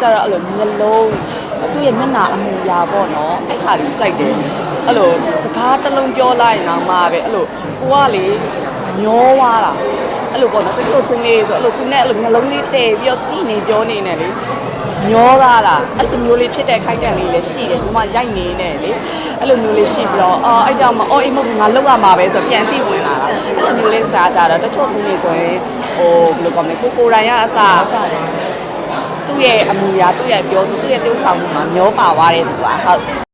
ကျတော့အဲ့လိုမျက်လုံးသူ့ရဲ့မျက်နှာအမူအရာပေါ့နော်အဲ့ခါလေးကြိုက်တယ်အဲ့လိုစကားတစ်လုံးပြောလိုက်ရင်တော့မှပဲအဲ့လိုကိုကလေညောသွားတာအဲ့လိုပေါ့နော်တချို့စင်းလေးဆိုအဲ့လိုသူနဲ့အဲ့လိုမျက်လုံးလေးတည်ပြီးတော့ကြည့်နေပြောနေနေလေညောသားလားအဲ့လိုမျိုးလေးဖြစ်တဲ့ခိုက်တန်လေးလည်းရှိတယ်ဒီမှာရိုက်နေနေလေအဲ့လိုမျိုးလေးရှိပြီးတော့အော်အဲ့ကြောင့်မအော်အိမ်မဟုတ်ငါလောက်ရမှာပဲဆိုပြန်သိဝင်လာတာအဲ့လိုမျိုးလေးစကားကြတော့တချို့စင်းလေးဆိုရင်ဟိုဘယ်လိုကောမလဲကိုကိုယ်တိုင်ရအစား သူ့ရဲ့အမူအရာသူ့ရဲ့ပြောသူသူ့ရဲ့ပြုဆောင်မှုမှာမျောပါသွားတယ်သူကဟုတ်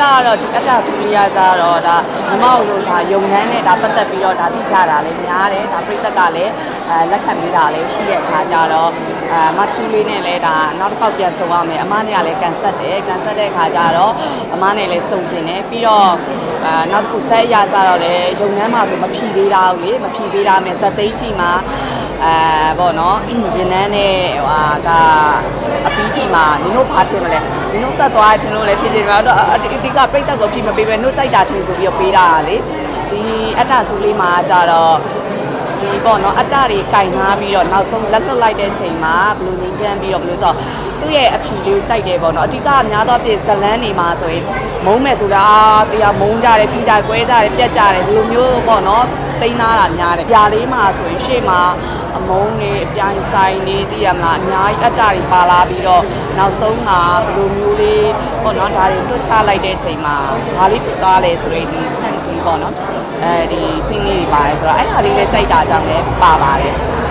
ကတော့ဒီအတ္တဆူလီယာကြတော့ဒါမမတို့ဒါယုံနှန်းနဲ့ဒါပတ်သက်ပြီးတော့ဒါသိကြတာလည်းများတယ်ဒါပြိသက်ကလည်းအဲလက်ခံမိတာလည်းရှိတဲ့အခါကျတော့အဲမချူလေးနဲ့လည်းဒါနောက်တစ်ခေါက်ပြန်ဆုံရမယ်အမနဲ့ကလည်းကန်ဆက်တယ်ကန်ဆက်တဲ့အခါကျတော့အမနဲ့လည်းဆုံကျင်တယ်ပြီးတော့ အဲနောက်တစ်ခုဆက်ရကြတော့လည်းယုံနှန်းမှာဆိုမဖြီပေးတာဘူးလေမဖြီပေးတာမယ်ဇက်သိန်းတီမှာအဲပေါ့နော်ရင်နန်းနဲ့ဟဟာကအပီးတီမှာနင်တို့ဘာထင်မလဲနင်တို့ဆက်သွားတယ်ထင်လို့လဲထင်တယ်မှာတော့အဒီကပြိတ္တကိုဖြီမပေးပဲနှုတ်ကြိုက်တာထင်ဆိုပြီးတော့ပေးတာလေဒီအတ္တစုလေးမှာကြတော့ဒီ ပေါ့နော်အတ္တတွေကင်နာပြီးတော့နောက်ဆုံးလက်လွတ်လိုက်တဲ့ချိန်မှာဘလူးငင်းချမ်းပြီးတော့ဘလူးဆိုသူ့ရဲ့အဖြီလေးကိုကြိုက်တယ်ပေါ့နော်အဓိကများသောအားဖြင့်ဇလန်းနေမှာဆိုရင်မုံမဲ့ဆိုတာအာတရားမုံကြတယ်ပြီးကြတယ်ကွဲကြတယ်ပြက်ကြတယ်ဒီလိုမျိုးပေါ့နော် တိန်းနာတာများတယ်ပြာလေးမှာဆိုရင်ရှေ့မှာအမုန်းတွေအပြိုင်ဆိုင်နေသိရမလားအများကြီးအတ္တတွေပါလာပြီးတော့နောက်ဆုံးမှာဘယ်လိုမျိုးလေးပေါ့နော်ဒါတွေတွတ်ချလိုက်တဲ့အချိန်မှာဘာလေးဖြစ်သွားလဲဆိုတော့ဒီ sense လေးပေါ့နော်အဲဒီစင်းလေးတွေပါတယ်ဆိုတော့အဲ့ဟာလေးလည်းကြိုက်တာကြောင့်လည်းပါပါတယ်ဒီ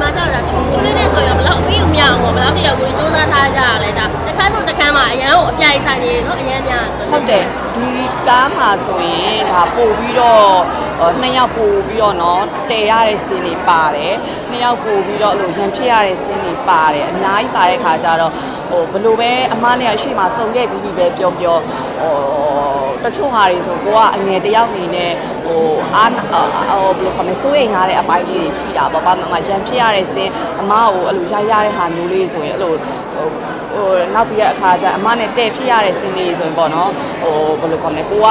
မှာကြောက်တာချူချူလေးနဲ့ဆိုရင်ဘယ်လောက်အပြီးအမြအောင်ဘယ်လောက်တယောက်ကိုစူးစမ်းထားကြရလဲဒါတစ်ခါဆိုတစ်ခါမှအရန်ကိုအပြိုင်ဆိုင်နေနော်အရန်များဆို ဟုတ်တယ်ဒီကားမှာဆိုရင်ဒါပို့ပြီးတော့ဟိုနှစ်ယောက်ပို့ပြီးတော့เนาะတည်ရတဲ့စင်းတွေပါတယ်နှစ်ယောက်ပို့ပြီးတော့အဲ့လိုရန်ဖြစ်ရတဲ့စင်းတွေပါတယ်အများကြီးပါတဲ့ခါကျတော့ဟိုဘယ်လိုပဲအမားနဲ့အရှိမစုံခဲ့ပြီးပြီပဲပြောပြောဟို တချို့ဟာတွေဆိုကိုကအငယ်တယောက်နေနဲ့ဟိုအားဟိုဘယ်လိုခေါ်မလဲစိုးရိမ်ရတဲ့အပိုင်းလေးတွေရှိတာပေါ့ဘာမှမရန်ဖြစ်ရတဲ့စင်းအမားကိုအဲ့လိုရရတဲ့ဟာမျိုးလေးဆိုရင်အဲ့လိုဟိုဟိုနောက်ပြီးတဲ့အခါကျအမနဲ့တဲ့ဖြစ်ရတဲ့စင်းလေးဆိုရင်ပေါ့နော်ဟိုဘယ်လိုခေါ်မလဲကိုက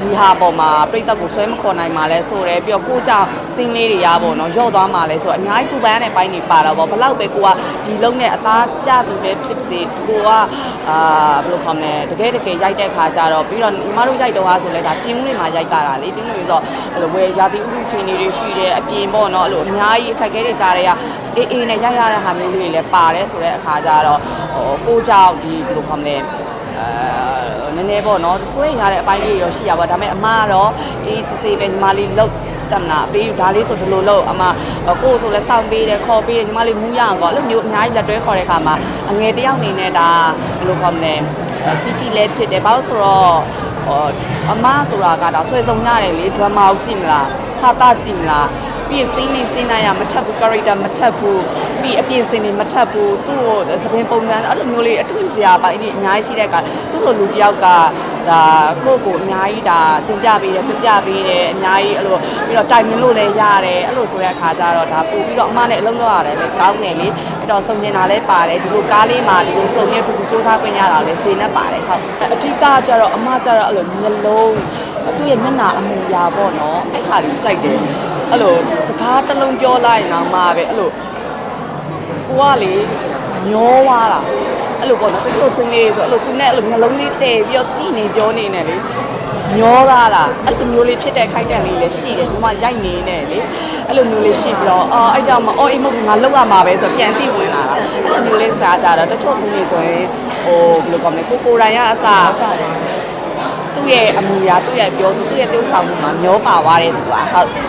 ဒီဟာပေါ်မှာပြိတ္တကိုဆွဲမခေါ်နိုင်မှာလဲဆိုရဲပြီးတော့ကိုကြောင့်စင်းလေးတွေရပေါ့နော်ရော့သွားမှာလဲဆိုတော့အများကြီးပူပန်းရတဲ့ပိုင်းတွေပါတော့ပေါ့ဘလောက်ပဲကိုကဒီလုံးနဲ့အသားကျသူပဲဖြစ်စေကိုကအာဘယ်လိုခေါ်မလဲတကယ်တကယ်ရိုက်တဲ့ခါကျတော့ပြီးတော့ညီမတို့ရိုက်တော့အားဆိုလဲဒါပြင်းဦးတွေမှာရိုက်ကြတာလေပြင်းဦးတွေဆိုတော့ဘယ်လိုဝယ်ရာသီဥတုချိန်တွေရှိတယ်အပြင်ပေါ့နော်အဲ့လိုအများကြီးအခက်အခဲတွေကြားတဲ့ကအေးအေးနဲ့ရိုက်ရတဲ့ဟာမျိုးလေးတွေလည်းပါတယ်ဆိုတဲ့အခါကျတော့ဟိုကိုကြောင့်ဒီဘယ်လိုခေါ်မလဲ အဲနည်းနည်းပေါ့နော်ဆွေးရတဲ့အပိုင်းလေးတွေရောရှိရပါဒါပေမဲ့အမကတော့အေးစစ်စစ်ပဲညီမလေးလောက်တမနာပေးဒါလေးဆိုဒီလိုလို့အမကိုယ်ဆိုလဲစောင့်ပေးတယ်ခေါ်ပေးတယ်ညီမလေးမူးရအောင်ပေါ့အဲ့လိုမျိုးအများကြီးလက်တွဲခေါ်တဲ့ခါမှာအငယ်တယောက်အနေနဲ့ဒါဘယ်လိုခေါ်မလဲပီတီလည်းဖြစ်တယ်ဘာလို့ဆိုတော့ဟောအမဆိုတာကဒါဆွဲစုံရတယ်လေဒရမာကိုကြည့်မလားဟာတာကြည့်မလားပြီးရင်စင်းနေစင်းနိုင်ရမထပ်ဘူး character မထပ်ဘူး ပြီးအပြင်စင်းနေမထပ်ဘူးသူ့ကိုသပင်ပုံစံအဲ့လိုမျိုးလေးအထူးစရာပိုင်းဒီအများကြီးရှိတဲ့ကသူ့လိုလူတယောက်ကဒါကိုယ့်ကိုအများကြီးဒါတင်ပြပေးတယ်ပြပြပေးတယ်အများကြီးအဲ့လိုပြီးတော့တိုင်မြင်လို့လည်းရတယ်အဲ့လိုဆိုတဲ့အခါကျတော့ဒါပို့ပြီးတော့အမနဲ့အလုံးလောက်ရတယ်လေကောင်းတယ်လေအဲ့တော့စုံကျင်တာလည်းပါတယ်ဒီလိုကားလေးမှာဒီလိုစုံမြတူတူစူးစမ်းခွင့်ရတာလည်းခြေနဲ့ပါတယ်ဟုတ်အဓိကကျတော့အမကျတော့အဲ့လိုမျက်လုံးသူ့ရဲ့မျက်နှာအမူအရာပေါ့နော်အဲ့ခါကြီးကြိုက်တယ်အဲ့လိုစကားတစ်လုံးပြောလိုက်ရင်တော့မှပဲအဲ့လို ကိုကလေညောသွားတာအဲ့လိုပေါ့နော်တချို့စင်းလေးဆိုအဲ့လိုသူနဲ့အဲ့လိုမျိုးလုံးလေးတည်ပြီးတော့ကြည်နေပြောနေနေလေညောသားလားအဲ့လိုမျိုးလေးဖြစ်တဲ့ခိုက်တန်လေးလည်းရှိတယ်ဒီမှာရိုက်နေနေလေအဲ့လိုမျိုးလေးရှိပြီးတော့အော်အဲ့ကြောင့်မအော်အိမ်မဟုတ်ငါလောက်ရမှာပဲဆိုပြန်သိဝင်လာတာအဲ့လိုမျိုးလေးစကားကြတော့တချို့စင်းလေးဆိုရင်ဟိုဘယ်လိုကောမလဲကိုကိုယ်တိုင်ရအစားသူ့ရဲ့အမူအရာသူ့ရဲ့ပြောသူ့ရဲ့ပြုဆောင်မှုမှာမျောပါသွားတယ်သူကဟုတ်